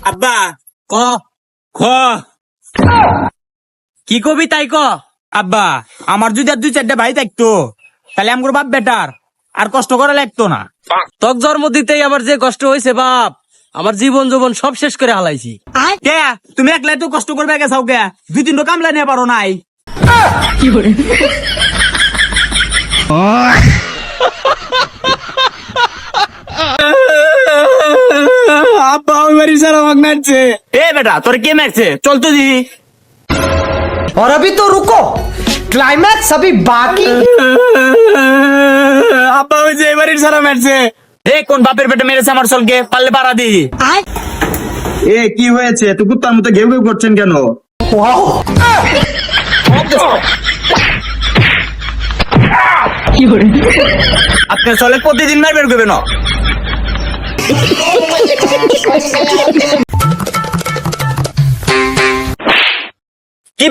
আব্বা ক খ। কি কবি তাই ক? আব্বা আমার যদি আর দুই চারটা ভাই থাকতো তাহলে আমার বাপ বেটার আর কষ্ট করা লাগতো না। তক জন্ম দিতেই আমার যে কষ্ট হয়েছে বাপ আমার জীবন জীবন সব শেষ করে হালাইছি। কে? তুমি একলাই তো কষ্ট করবে গেছাও কে? দুই তিনটা কামলা নিয়ে পারো নাই। আব্বা ওই বাড়ি স্যার আমাকে মারছে এ বেটা তোর কে মারছে চল তো দিদি और अभी तो रुको क्लाइमैक्स अभी बाकी আব্বা ওই যে এবারের সারা মারছে এ কোন বাপের পেটে মেরেছে আমার চলকে পারলে পারা দি এ কি হয়েছে এত কুত্তার মতো ঘেউ ঘেউ করছেন কেন আপনার চলে প্রতিদিন মারবেন করবে না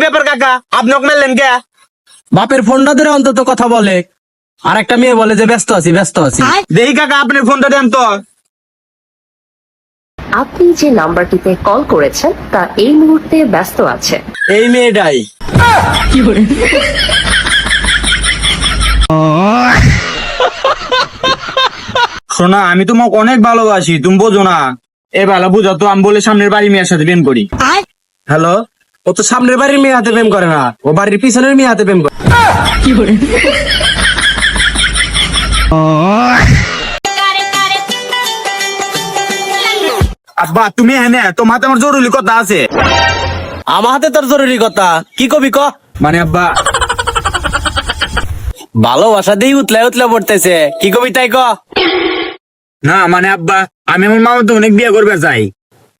ব্যাপার কাকা? আপনি ওকে মারলেন কে? বাপের ফোনটা ধরে অন্তত কথা বলে। আর একটা মেয়ে বলে যে ব্যস্ত আছি ব্যস্ত আছি। দেখি কাকা আপনার ফোনটা দেন তো। আপনি যে নাম্বারটিতে কল করেছেন তা এই মুহূর্তে ব্যস্ত আছে। এই মেয়েটাই। শোনা আমি তোমাকে অনেক ভালোবাসি তুমি বোঝো না। এ ভালো বুঝো তো আমি বলে সামনের বাড়ি মেয়ের সাথে প্রেম করি। হ্যালো? ও তো সামনের বাড়ির মেয়ে হাতে প্রেম করে না। ও বাড়ির পিছনের মেয়ে হাতে প্রেম করে। আব্বা তুমি এনে তোমার আমার জরুরি কথা আছে। আমার হাতে তোর জরুরি কথা। কি কবি ক? মানে আব্বা ভালোবাসা দিয়ে উতলে উতলে পড়তেছে। কি কবি তাই ক? না মানে আব্বা আমি আমার মামা তো অনেক বিয়ে করবে চাই।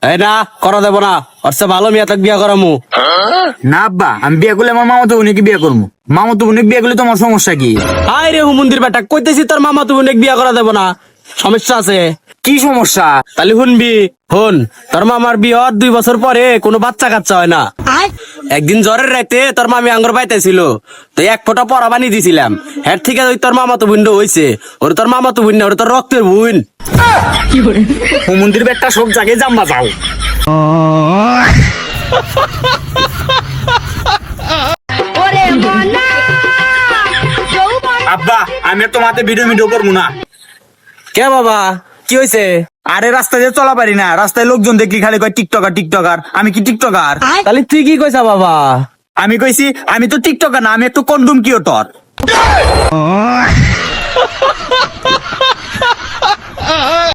এই না করা দেব না। ওর চেয়ে ভালো মেয়ে তাক বিয়া করামু। না আব্বা আমি বিয়ে করলে আমার মামা তো উনিকে করব মামা তো উনিক করলে তোমার সমস্যা কি? হাই রে হুমন্দির বেটা কইতেছি তোর মামা তুমি বিয়া করা দেব না। সমস্যা আছে। কি সমস্যা? তাহলে শুনবি হন তোর মামার বিয়ার দুই বছর পরে কোনো বাচ্চা কাচ্চা হয় না। একদিন জ্বরের রাইতে তোর মামি আঙ্গর পাইতেছিল তো এক ফোঁটা পরা বানিয়ে দিছিলাম। হ্যাঁ ঠিক আছে ওই তোর মামা তো বুন্ড হইছে। ওর তোর মামা তো বুন্ড ওর তোর রক্তের বুন। মন্দির বেটটা সব জায়গায় জাম্বা যাও। আব্বা আমি তোমাতে ভিডিও ভিডিও করব না। কে বাবা? কি হয়েছে আরে রাস্তায় যে চলা পারি না রাস্তায় লোকজন দেখলি খালি কয় টিকটকার টিকটকার। আমি কি টিকটকার? তাহলে তুই কি কইছা বাবা? আমি কইছি আমি তো টিকটকার না আমি একটু কন্ডুম কিওটর।